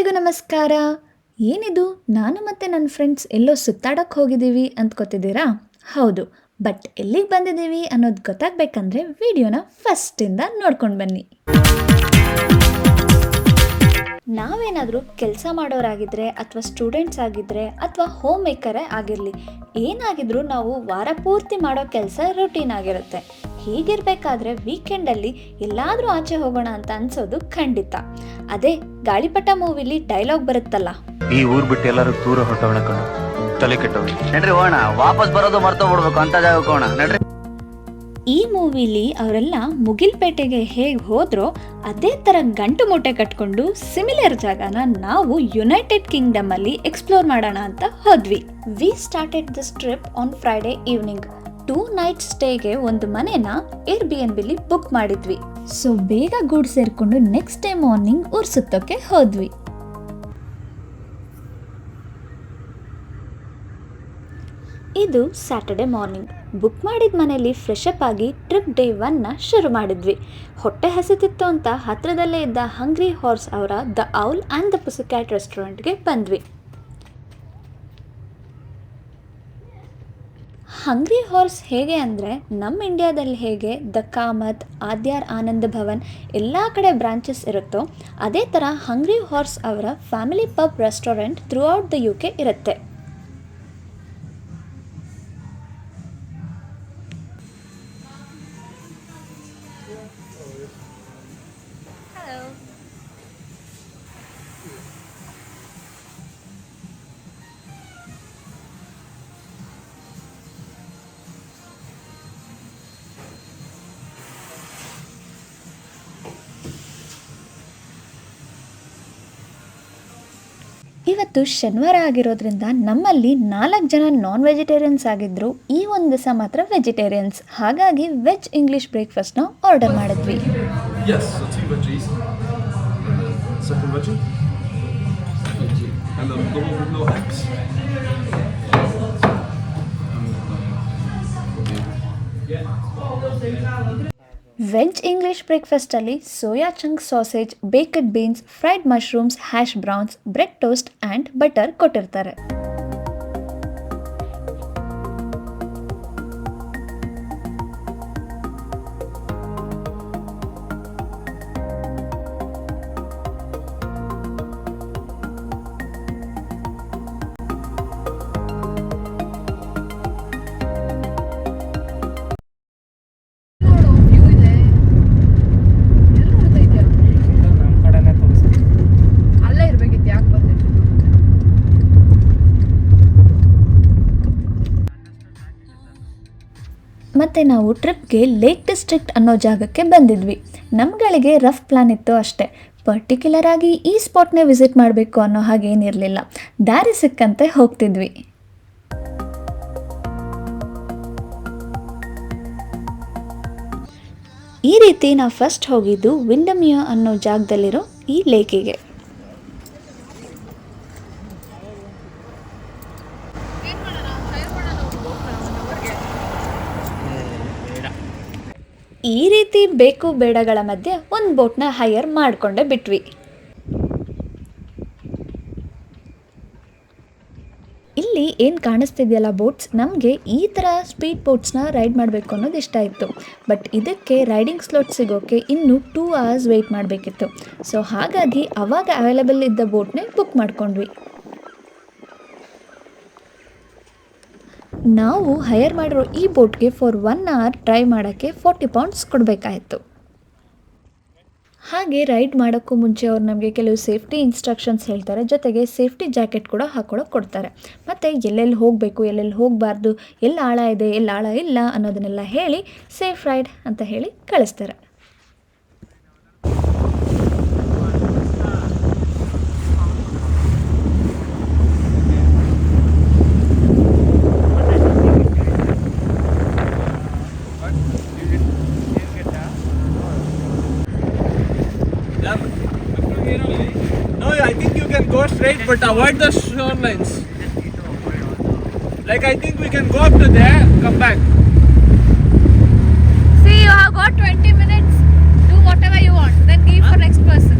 ಎಲ್ಲರಿಗೂ ನಮಸ್ಕಾರ. ಏನಿದು? ನಾನು ಮತ್ತು ನನ್ನ ಫ್ರೆಂಡ್ಸ್ ಎಲ್ಲೋ ಸುತ್ತಾಡೋಕ್ಕೆ ಹೋಗಿದ್ದೀವಿ ಅಂದ್ಕೋತಿದ್ದೀರಾ ಹೌದು. ಬಟ್ ಎಲ್ಲಿಗೆ ಬಂದಿದ್ದೀವಿ ಅನ್ನೋದು ಗೊತ್ತಾಗಬೇಕಂದ್ರೆ ವಿಡಿಯೋನ ಫಸ್ಟಿಂದ ನೋಡ್ಕೊಂಡು ಬನ್ನಿ. ನಾವೇನಾದರೂ ಕೆಲಸ ಮಾಡೋರಾಗಿದ್ದರೆ ಅಥವಾ ಸ್ಟೂಡೆಂಟ್ಸ್ ಆಗಿದ್ದರೆ ಅಥವಾ ಹೋಮ್ ಮೇಕರೇ ಆಗಿರಲಿ, ಏನಾಗಿದ್ರೂ ನಾವು ವಾರ ಪೂರ್ತಿ ಮಾಡೋ ಕೆಲಸ ರುಟೀನ್ ಆಗಿರುತ್ತೆ. ಹೀಗಿರಬೇಕಾದ್ರೆ ವೀಕೆಂಡಲ್ಲಿ ಎಲ್ಲಾದರೂ ಆಚೆ ಹೋಗೋಣ ಅಂತ ಅನ್ಸೋದು ಖಂಡಿತ. ಅದೇ ಗಾಳಿಪಟ ಮೂವಿಲಿ ಡೈಲಾಗ್ ಬರುತ್ತಲ್ಲ. ಈ ಊರ್ ಬಿಟ್ಟು ಎಲ್ಲರೂ ದೂರ ಹೊರಟವಣ ಕಣ. ತಲೆ ನಡ್ರಿ ಹೋಗೋಣ ವಾಪಸ್ ಬರೋದು ಮರ್ತೋಗ್ಬಿಡ್ಬೇಕು ಅಂತ ಜಾಗಕ್ಕೆ ಹೋಗೋಣ. ನಡ್ರಿ. ಈ ಮೂವಿಲಿ ಅವರೆಲ್ಲ ಮುಗಿಲ್ಪೇಟೆಗೆ ಹೇಗೆ ಹೋದ್ರೋ ಅದೇ ಥರ ಗಂಟು ಮೂಟೆ ಕಟ್ಕೊಂಡು ಸಿಮಿಲರ್ ಜಾಗನ ನಾವು ಯುನೈಟೆಡ್ ಕಿಂಗ್ಡಮ್ ಅಲ್ಲಿ ಎಕ್ಸ್ಪ್ಲೋರ್ ಮಾಡೋಣ ಅಂತ ಹೋದ್ವಿ. We started this trip on Friday evening two night ಸ್ಟೇಗೆ ಒಂದು ಮನೆನ ಏರ್ ಬಿ ಎನ್ ಬಿಲಿ ಬುಕ್ ಮಾಡಿದ್ವಿ. ಸೊ ಬೇಗ ಗೂಡ್ ಸೇರ್ಕೊಂಡು ನೆಕ್ಸ್ಟ್ ಡೇ ಮಾರ್ನಿಂಗ್ ಊರ್ ಸುತ್ತೋಕೆ ಹೋದ್ವಿ. ಇದು ಸ್ಯಾಟರ್ಡೆ ಮಾರ್ನಿಂಗ್ ಬುಕ್ ಮಾಡಿದ ಮನೆಯಲ್ಲಿ ಫ್ರೆಶ್ ಆಗಿ ಟ್ರಿಪ್ ಡೇ ಒನ್ನ ಶುರು ಮಾಡಿದ್ವಿ. ಹೊಟ್ಟೆ ಹಸಿತಿತ್ತು ಅಂತ ಹತ್ರದಲ್ಲೇ ಇದ್ದ ಹಂಗ್ರಿ ಹಾರ್ಸ್ ಅವರ the owl and the pussycat ರೆಸ್ಟೋರೆಂಟ್ಗೆ ಬಂದ್ವಿ. ಹಂಗ್ರಿ ಹಾರ್ಸ್ ಹೇಗೆ ಅಂದರೆ ನಮ್ಮ ಇಂಡಿಯಾದಲ್ಲಿ ಹೇಗೆ ದ ಕಾಮತ್ ಆದ್ಯಾರ್ ಆನಂದ ಭವನ್ ಎಲ್ಲ ಕಡೆ ಬ್ರಾಂಚಸ್ ಇರುತ್ತೋ, ಅದೇ ಥರ ಹಂಗ್ರಿ ಹಾರ್ಸ್ ಅವರ family pub restaurant throughout the U K ಇರುತ್ತೆ. ಇವತ್ತು ಶನಿವಾರ ಆಗಿರೋದ್ರಿಂದ ನಮ್ಮಲ್ಲಿ ನಾಲ್ಕು ಜನ ನಾನ್ ವೆಜಿಟೇರಿಯನ್ಸ್ ಆಗಿದ್ರು. ಈ ಒಂದು ದಿವಸ ಮಾತ್ರ ವೆಜಿಟೇರಿಯನ್ಸ್ ಹಾಗಾಗಿ ವೆಜ್ ಇಂಗ್ಲಿಷ್ ಬ್ರೇಕ್ಫಾಸ್ಟ್ನ ಆರ್ಡರ್ ಮಾಡಿದ್ವಿ. Yes, veg English ಬ್ರೇಕ್ಫಾಸ್ಟಲ್ಲಿ soya chunk sausage baked beans fried mushrooms hash browns bread toast and butter ಕೊಟ್ಟಿರ್ತಾರೆ. ಮತ್ತು ನಾವು ಟ್ರಿಪ್ಗೆ ಲೇಕ್ ಡಿಸ್ಟ್ರಿಕ್ಟ್ ಅನ್ನೋ ಜಾಗಕ್ಕೆ ಬಂದಿದ್ವಿ. ನಮ್ಗಳಿಗೆ ರಫ್ ಪ್ಲ್ಯಾನ್ ಇತ್ತು ಅಷ್ಟೇ. ಪರ್ಟಿಕ್ಯುಲರ್ ಆಗಿ ಈ ಸ್ಪಾಟ್ನೇ ವಿಸಿಟ್ ಮಾಡಬೇಕು ಅನ್ನೋ ಹಾಗೇನಿರಲಿಲ್ಲ ದಾರಿ ಸಿಕ್ಕಂತೆ ಹೋಗ್ತಿದ್ವಿ. ಈ ರೀತಿ ನಾವು ಫಸ್ಟ್ ಹೋಗಿದ್ದು ವಿಂಡಮಿಯೋ ಅನ್ನೋ ಜಾಗದಲ್ಲಿರೋ ಈ ಲೇಕಿಗೆ ಈ ರೀತಿ ಬೇಕು ಬೇಡಗಳ ಮಧ್ಯೆ ಒಂದು ಬೋಟ್ನ ಹೈಯರ್ ಮಾಡಿಕೊಂಡೇ ಬಿಟ್ವಿ. ಇಲ್ಲಿ ಏನು ಕಾಣಿಸ್ತಿದೆಯಲ್ಲ ಬೋಟ್ಸ್? ನಮಗೆ ಈ ಥರ ಸ್ಪೀಡ್ ಬೋಟ್ಸ್ನ ರೈಡ್ ಮಾಡಬೇಕು ಅನ್ನೋದು ಇಷ್ಟ ಇತ್ತು. ಬಟ್ ಇದಕ್ಕೆ ರೈಡಿಂಗ್ ಸ್ಲಾಟ್ ಸಿಗೋಕ್ಕೆ ಇನ್ನೂ ಟೂ ಅವರ್ಸ್ ವೆಯ್ಟ್ ಮಾಡಬೇಕಿತ್ತು. ಸೊ ಹಾಗಾಗಿ ಅವಾಗ ಅವೈಲೇಬಲ್ ಇದ್ದ ಬೋಟ್ನೇ ಬುಕ್ ಮಾಡ್ಕೊಂಡ್ವಿ. ನಾವು ಹೈಯರ್ ಮಾಡಿರೋ ಈ ಬೋಟ್ಗೆ ಫಾರ್ ಒನ್ ಅವರ್ ಡ್ರೈವ್ ಮಾಡೋಕ್ಕೆ ಫೋರ್ಟಿ ಪೌಂಡ್ಸ್ ಕೊಡಬೇಕಾಯಿತು. ಹಾಗೆ ರೈಡ್ ಮಾಡೋಕ್ಕೂ ಮುಂಚೆ ಅವ್ರು ನಮಗೆ ಕೆಲವು ಸೇಫ್ಟಿ ಇನ್ಸ್ಟ್ರಕ್ಷನ್ಸ್ ಹೇಳ್ತಾರೆ, ಜೊತೆಗೆ ಸೇಫ್ಟಿ ಜಾಕೆಟ್ ಕೂಡ ಹಾಕೊಳ್ಳೋಕೆ ಕೊಡ್ತಾರೆ. ಮತ್ತು ಎಲ್ಲೆಲ್ಲಿ ಹೋಗಬೇಕು, ಎಲ್ಲೆಲ್ಲಿ ಹೋಗಬಾರ್ದು, ಎಲ್ಲಿ ಆಳ ಇದೆ, ಎಲ್ಲಿ ಆಳ ಇಲ್ಲ ಅನ್ನೋದನ್ನೆಲ್ಲ ಹೇಳಿ ಸೇಫ್ ರೈಡ್ ಅಂತ ಹೇಳಿ ಕಳಿಸ್ತಾರೆ. Straight, but avoid the shorelines. Like I think we can go up to there, come back. See, you have got 20 minutes. Do whatever you want. Then give for next person.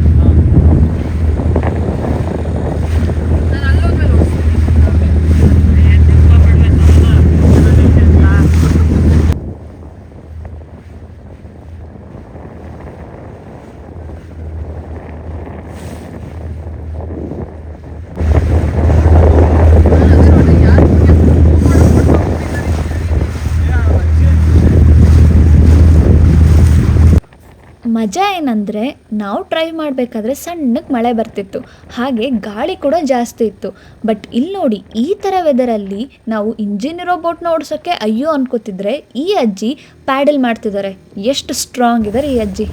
ಮಜಾ ಏನಂದರೆ ನಾವು try ಮಾಡಬೇಕಾದ್ರೆ ಸಣ್ಣಕ್ಕೆ ಮಳೆ ಬರ್ತಿತ್ತು. ಹಾಗೆ ಗಾಳಿ ಕೂಡ ಜಾಸ್ತಿ ಇತ್ತು. ಬಟ್ ಇಲ್ಲಿ ನೋಡಿ, ಈ ಥರ ವೆದರಲ್ಲಿ ನಾವು ಇಂಜಿನ್ ಇರೋ ಬೋಟ್ನ ಓಡಿಸೋಕ್ಕೆ ಅಯ್ಯೋ ಅನ್ಕೋತಿದ್ರೆ ಈ ಅಜ್ಜಿ ಪ್ಯಾಡಲ್ ಮಾಡ್ತಿದ್ದಾರೆ. ಎಷ್ಟು ಸ್ಟ್ರಾಂಗ್ ಇದ್ದಾರೆ ಈ ಅಜ್ಜಿ.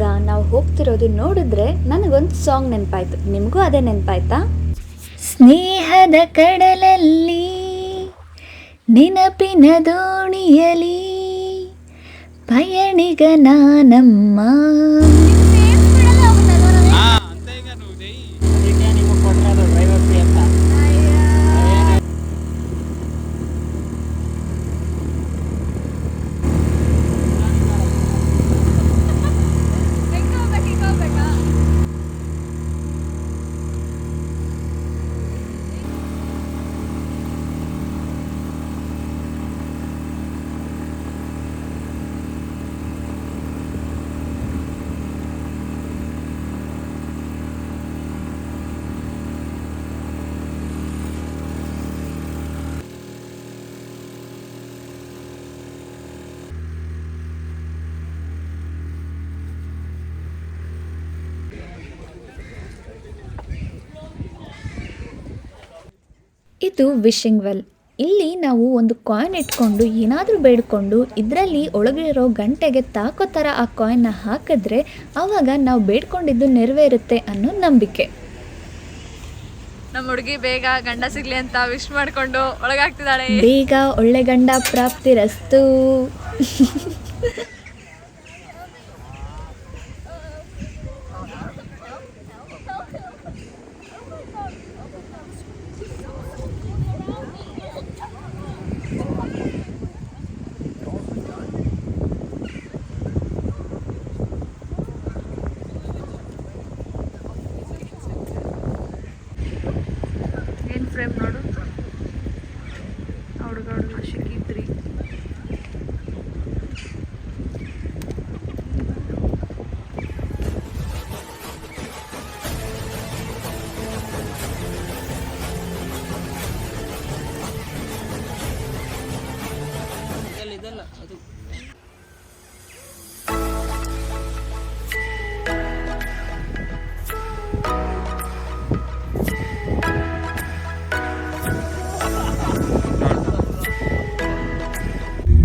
ಜಾಗ ನಾವು ಹೋಗ್ತಿರೋದು ನೋಡಿದ್ರೆ ನನಗೊಂದು ಸಾಂಗ್ ನೆನಪಾಯ್ತು. ನಿಮಗೂ ಅದೇ ನೆನಪಾಯ್ತಾ? ಸ್ನೇಹದ ಕಡಲಲ್ಲಿ, ನೆನಪಿನ ದೋಣಿಯಲಿ ಪಯಣಿಗ ನಾನಮ್ಮ ಅದಕ್ಕೆ ನಿಮಗೆ ಕೊಟ್ಟಿರೋದು ಡ್ರೈವರ್ ಫ್ರೀ ಅಂತ ಇದು ವಿಶಿಂಗ್ ವೆಲ್ ಇಲ್ಲಿ ನಾವು ಒಂದು ಕಾಯಿನ್ ಇಟ್ಕೊಂಡು ಏನಾದರೂ ಬೇಡ್ಕೊಂಡು ಇದರಲ್ಲಿ ಒಳಗಿರೋ ಗಂಟೆಗೆ ತಾಕೋ ಥರ ಆ ಕಾಯಿನ್ನ ಹಾಕಿದ್ರೆ ಆವಾಗ ನಾವು ಬೇಡ್ಕೊಂಡಿದ್ದು ನೆರವೇರುತ್ತೆ ಅನ್ನೋ ನಂಬಿಕೆ. ನಮ್ಮ ಹುಡುಗಿ ಬೇಗ ಗಂಡ ಸಿಗ್ಲಿ ಅಂತ ವಿಶ್ ಮಾಡ್ಕೊಂಡು ಒಳಗಾಗ್ತಿದ್ದಾಳೆ. ಬೇಗ ಒಳ್ಳೆ ಗಂಡ ಪ್ರಾಪ್ತಿ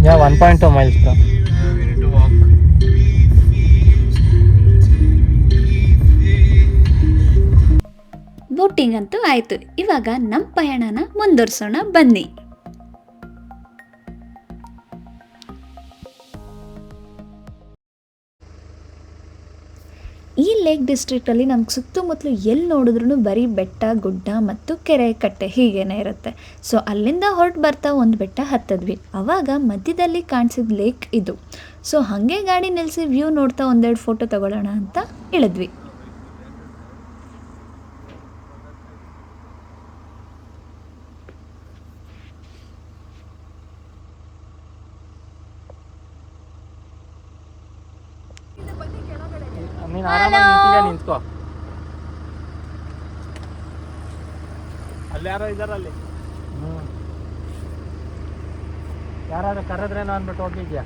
Yeah, 1.2 miles bro. ಬೋಟಿಂಗ್ ಅಂತೂ ಆಯಿತು ಇವಾಗ ನಮ್ಮ ಪಯಣನ ಮುಂದುವರಿಸೋಣ ಬನ್ನಿ ಈ ಲೇಕ್ ಡಿಸ್ಟ್ರಿಕ್ಟಲ್ಲಿ ನಮ್ಗೆ ಸುತ್ತಮುತ್ತಲು ಎಲ್ಲಿ ನೋಡಿದ್ರೂ ಬರೀ ಬೆಟ್ಟ, ಗುಡ್ಡ ಮತ್ತು ಕೆರೆ ಕಟ್ಟೆ ಹೀಗೇನೆ ಇರುತ್ತೆ. ಸೊ ಅಲ್ಲಿಂದ ಹೊರಟು ಬರ್ತಾ ಒಂದು ಬೆಟ್ಟ ಹತ್ತದ್ವಿ. ಅವಾಗ ಮಧ್ಯದಲ್ಲಿ ಕಾಣಿಸಿದ ಲೇಕ್ ಇದು. ಸೊ ಹಾಗೆ ಗಾಡಿ ನಿಲ್ಲಿಸಿ ವ್ಯೂ ನೋಡ್ತಾ ಒಂದೆರಡು ಫೋಟೋ ತಗೊಳ್ಳೋಣ ಅಂತ ಇಳಿದ್ವಿ. ನೀನು ಆರಾಮಾಗಿ ನಿಂತಿದ್ಯಾ? ನಿಂತ್ಕೋ. ಅಲ್ಲಿ ಯಾರೋ ಇದ್ದಾರ ಅಲ್ಲಿ? ಹ್ಞೂ ಯಾರಾದ್ರೂ ಕರೆದ್ರೇನೋ ಅಂದ್ಬಿಟ್ಟು ಹೋಗಿದ್ಯಾ?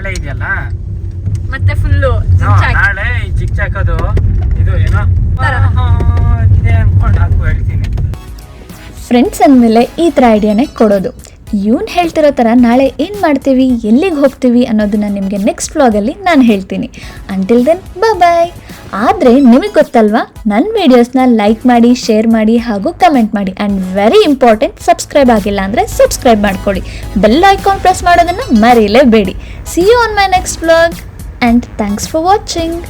ನಾಳೆ ಇದೆಯಲ್ಲ? ಮತ್ತೆ ಫುಲ್ಲು ಹಾ, ನಾಳೆ ಈ ಚಿಕ್ಕ ಚಾಕದು ಇದು ಏನೋ? ಇದೆ ಅನ್ಕೊಂಡು ಹಾಕು ಹೇಳ್ತೀನಿ. ಫ್ರೆಂಡ್ಸ್ ಅಂದಮೇಲೆ ಈ ಥರ ಐಡಿಯಾನೇ ಕೊಡೋದು. ಇವನ್ ಹೇಳ್ತಿರೋ ಥರ ನಾಳೆ ಏನು ಮಾಡ್ತೀವಿ ಎಲ್ಲಿಗೆ ಹೋಗ್ತೀವಿ ಅನ್ನೋದನ್ನ ನಿಮಗೆ ನೆಕ್ಸ್ಟ್ ವ್ಲಾಗಲ್ಲಿ ನಾನು ಹೇಳ್ತೀನಿ. ಅಂಟಿಲ್ ದೆನ್ ಬಾಯ್ ಆದರೆ ನಿಮಗೆ ಗೊತ್ತಲ್ವಾ? ನನ್ನ ವೀಡಿಯೋಸ್ನ ಲೈಕ್ ಮಾಡಿ ಶೇರ್ ಮಾಡಿ ಹಾಗೂ ಕಮೆಂಟ್ ಮಾಡಿ. ಆ್ಯಂಡ್ ವೆರಿ ಇಂಪಾರ್ಟೆಂಟ್ ಸಬ್ಸ್ಕ್ರೈಬ್ ಆಗಿಲ್ಲ ಅಂದರೆ ಸಬ್ಸ್ಕ್ರೈಬ್ ಮಾಡ್ಕೊಳ್ಳಿ. ಬೆಲ್ ಐಕಾನ್ ಪ್ರೆಸ್ ಮಾಡೋದನ್ನು ಮರೀಲೇಬೇಡಿ. See you on my next blog and thanks for watching